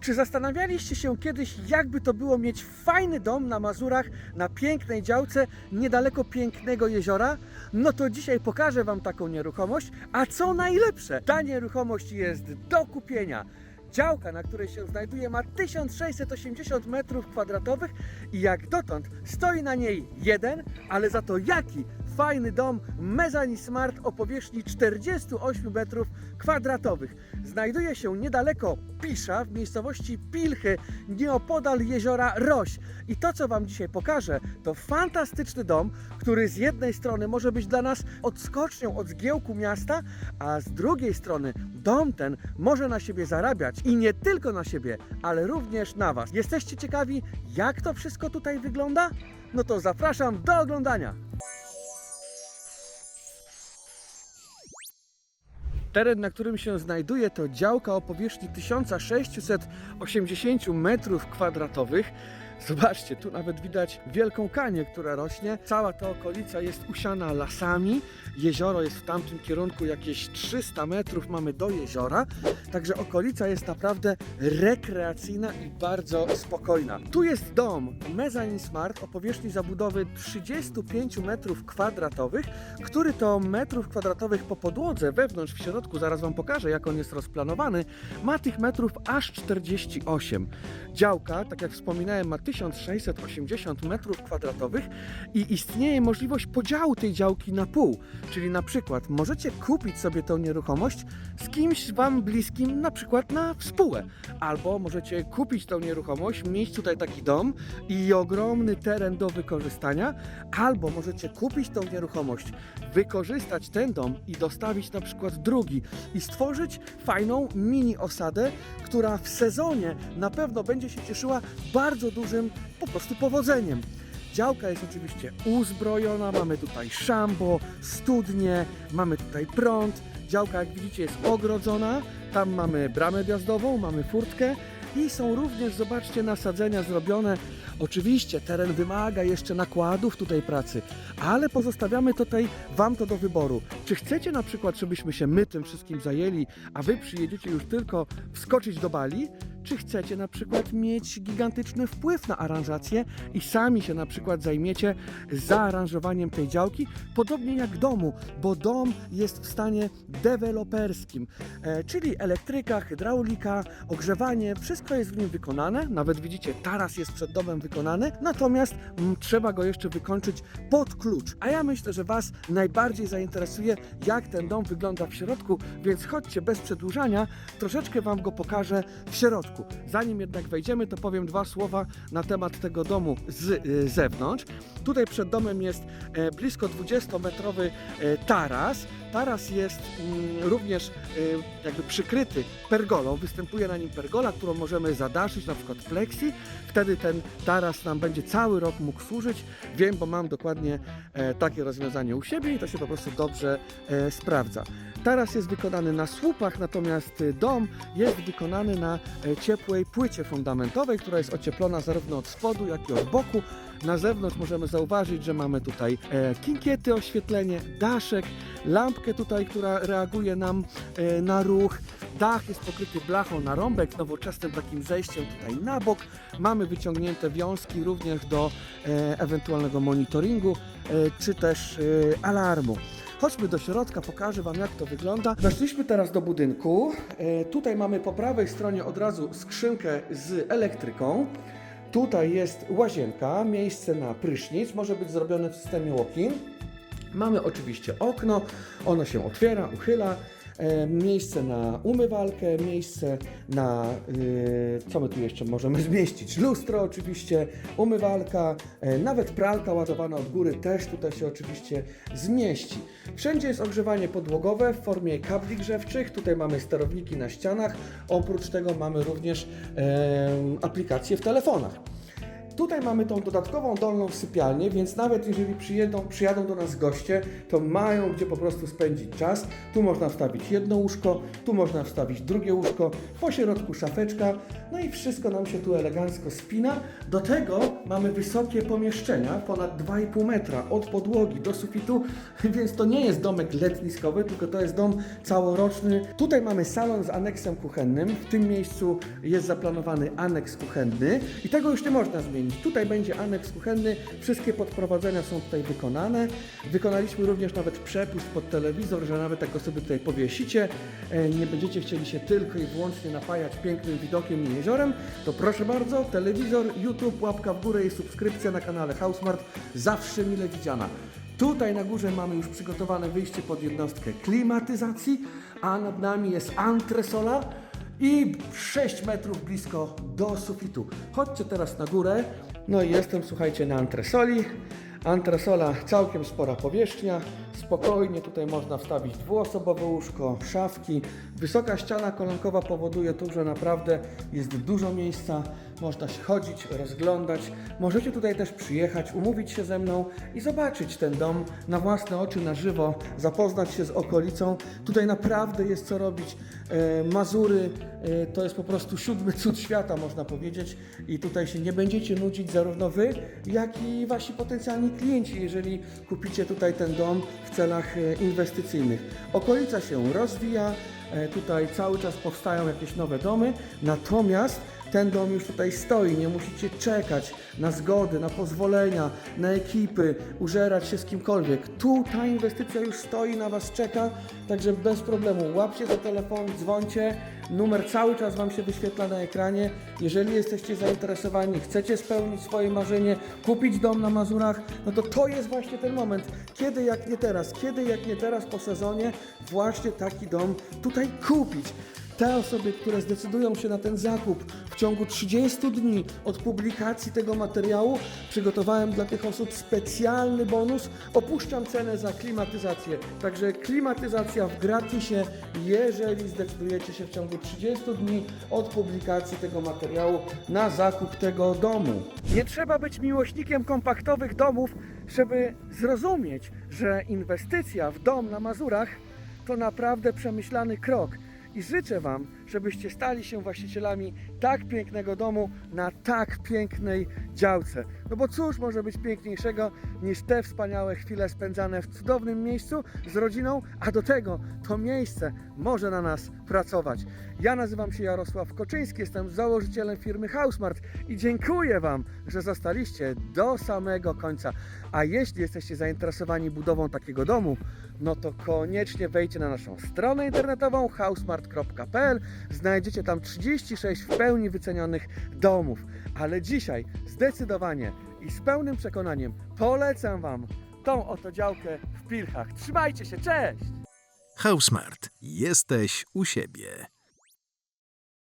Czy zastanawialiście się kiedyś, jakby to było mieć fajny dom na Mazurach, na pięknej działce, niedaleko pięknego jeziora? No to dzisiaj pokażę Wam taką nieruchomość, a co najlepsze, ta nieruchomość jest do kupienia. Działka, na której się znajduje, ma 1680 m2 i jak dotąd stoi na niej jeden, ale za to jaki fajny dom Mezzanine Smart o powierzchni 48 m2. Znajduje się niedaleko Pisza, w miejscowości Pilchy, nieopodal jeziora Roś. I to, co Wam dzisiaj pokażę, to fantastyczny dom, który z jednej strony może być dla nas odskocznią od zgiełku miasta, a z drugiej strony dom ten może na siebie zarabiać i nie tylko na siebie, ale również na Was. Jesteście ciekawi, jak to wszystko tutaj wygląda? No to zapraszam do oglądania. Teren, na którym się znajduje, to działka o powierzchni 1680 m2. Zobaczcie, tu nawet widać wielką kanię, która rośnie. Cała ta okolica jest usiana lasami. Jezioro jest w tamtym kierunku jakieś 300 metrów mamy do jeziora. Także okolica jest naprawdę rekreacyjna i bardzo spokojna. Tu jest dom Mezzanine Smart o powierzchni zabudowy 35 metrów kwadratowych, który to metrów kwadratowych po podłodze wewnątrz, w środku, zaraz Wam pokażę jak on jest rozplanowany, ma tych metrów aż 48. Działka, tak jak wspominałem, ma 1680 metrów kwadratowych i istnieje możliwość podziału tej działki na pół. Czyli na przykład możecie kupić sobie tą nieruchomość z kimś Wam bliskim, na przykład na współę. Albo możecie kupić tą nieruchomość, mieć tutaj taki dom i ogromny teren do wykorzystania, albo możecie kupić tą nieruchomość, wykorzystać ten dom i dostawić na przykład drugi i stworzyć fajną mini osadę, która w sezonie na pewno będzie się cieszyła bardzo dużym po prostu powodzeniem. Działka jest oczywiście uzbrojona, mamy tutaj szambo, studnie, mamy tutaj prąd. Działka, jak widzicie, jest ogrodzona. Tam mamy bramę wjazdową, mamy furtkę i są również, zobaczcie, nasadzenia zrobione. Oczywiście teren wymaga jeszcze nakładów tutaj pracy, ale pozostawiamy tutaj Wam to do wyboru. Czy chcecie na przykład, żebyśmy się my tym wszystkim zajęli, a Wy przyjedziecie już tylko wskoczyć do Bali? Czy chcecie na przykład mieć gigantyczny wpływ na aranżację i sami się na przykład zajmiecie zaaranżowaniem tej działki, podobnie jak domu, bo dom jest w stanie deweloperskim, e, czyli elektryka, hydraulika, ogrzewanie, wszystko jest w nim wykonane, nawet widzicie, taras jest przed domem wykonany, natomiast mm, trzeba go jeszcze wykończyć pod klucz. A ja myślę, że Was najbardziej zainteresuje, jak ten dom wygląda w środku, więc chodźcie bez przedłużania, troszeczkę Wam go pokażę w środku. Zanim jednak wejdziemy, to powiem dwa słowa na temat tego domu z y, zewnątrz. Tutaj przed domem jest e, blisko 20-metrowy e, taras. Taras jest mm, również e, jakby przykryty pergolą. Występuje na nim pergola, którą możemy zadaszyć, na przykład plexi. Wtedy ten taras nam będzie cały rok mógł służyć. Wiem, bo mam dokładnie takie rozwiązanie u siebie i to się po prostu dobrze sprawdza. Taras jest wykonany na słupach, natomiast y, dom jest wykonany na e, ciepłej płycie fundamentowej, która jest ocieplona zarówno od spodu, jak i od boku. Na zewnątrz możemy zauważyć, że mamy tutaj e, kinkiety, oświetlenie, daszek, lampkę tutaj, która reaguje nam e, na ruch. Dach jest pokryty blachą na rąbek, nowoczesnym takim zejściem tutaj na bok. Mamy wyciągnięte wiązki również do ewentualnego monitoringu, czy też alarmu. Chodźmy do środka, pokażę Wam jak to wygląda. Weszliśmy teraz do budynku. E, tutaj mamy po prawej stronie od razu skrzynkę z elektryką. Tutaj jest łazienka, miejsce na prysznic, może być zrobione w systemie walk-in. Mamy oczywiście okno, ono się otwiera, uchyla. E, miejsce na umywalkę, miejsce na, y, co my tu jeszcze możemy zmieścić? Lustro oczywiście, umywalka, e, nawet pralka ładowana od góry też tutaj się oczywiście zmieści. Wszędzie jest ogrzewanie podłogowe w formie kabli grzewczych, tutaj mamy sterowniki na ścianach, oprócz tego mamy również e, aplikacje w telefonach. Tutaj mamy tą dodatkową dolną sypialnię, więc nawet jeżeli przyjedą, przyjadą do nas goście, to mają gdzie po prostu spędzić czas. Tu można wstawić jedno łóżko, tu można wstawić drugie łóżko, po środku szafeczka, no i wszystko nam się tu elegancko spina. Do tego mamy wysokie pomieszczenia, ponad 2,5 metra od podłogi do sufitu, więc to nie jest domek letniskowy, tylko to jest dom całoroczny. Tutaj mamy salon z aneksem kuchennym. W tym miejscu jest zaplanowany aneks kuchenny i tego już nie można zmienić. Tutaj będzie aneks kuchenny, wszystkie podprowadzenia są tutaj wykonane. Wykonaliśmy również nawet przepust pod telewizor, że nawet jak go sobie tutaj powiesicie, e, nie będziecie chcieli się tylko i wyłącznie napajać pięknym widokiem i jeziorem, to proszę bardzo, telewizor, YouTube, łapka w górę i subskrypcja na kanale Housemart. Zawsze mile widziana. Tutaj na górze mamy już przygotowane wyjście pod jednostkę klimatyzacji, a nad nami jest antresola i 6 metrów blisko do sufitu. Chodźcie teraz na górę. No i jestem, słuchajcie, na antresoli. Antresola całkiem spora powierzchnia. Spokojnie tutaj można wstawić dwuosobowe łóżko, szafki. Wysoka ściana kolankowa powoduje tu, że naprawdę jest dużo miejsca. Można się chodzić, rozglądać. Możecie tutaj też przyjechać, umówić się ze mną i zobaczyć ten dom na własne oczy, na żywo, zapoznać się z okolicą. Tutaj naprawdę jest co robić. E, Mazury e, to jest po prostu siódmy cud świata, można powiedzieć. I tutaj się nie będziecie nudzić zarówno wy, jak i wasi potencjalni klienci, jeżeli kupicie tutaj ten dom w celach e, inwestycyjnych. Okolica się rozwija, e, tutaj cały czas powstają jakieś nowe domy, natomiast ten dom już tutaj stoi, nie musicie czekać na zgody, na pozwolenia, na ekipy, użerać się z kimkolwiek. Tu ta inwestycja już stoi, na Was czeka, także bez problemu. Łapcie za telefon, dzwońcie, numer cały czas Wam się wyświetla na ekranie. Jeżeli jesteście zainteresowani, chcecie spełnić swoje marzenie, kupić dom na Mazurach, no to to jest właśnie ten moment. Kiedy jak nie teraz, kiedy jak nie teraz po sezonie, właśnie taki dom tutaj kupić te osoby, które zdecydują się na ten zakup w ciągu 30 dni od publikacji tego materiału, przygotowałem dla tych osób specjalny bonus. Opuszczam cenę za klimatyzację. Także klimatyzacja w gratisie, jeżeli zdecydujecie się w ciągu 30 dni od publikacji tego materiału na zakup tego domu. Nie trzeba być miłośnikiem kompaktowych domów, żeby zrozumieć, że inwestycja w dom na Mazurach to naprawdę przemyślany krok. I życzę Wam, żebyście stali się właścicielami tak pięknego domu na tak pięknej działce. No bo cóż może być piękniejszego niż te wspaniałe chwile spędzane w cudownym miejscu z rodziną, a do tego to miejsce może na nas pracować. Ja nazywam się Jarosław Koczyński, jestem założycielem firmy Housemart i dziękuję Wam, że zostaliście do samego końca. A jeśli jesteście zainteresowani budową takiego domu, no to koniecznie wejdźcie na naszą stronę internetową housemart.pl. Znajdziecie tam 36 w pełni wycenionych domów. Ale dzisiaj zdecydowanie i z pełnym przekonaniem polecam Wam tą oto działkę w Pilchach. Trzymajcie się, cześć! Housemart. Jesteś u siebie.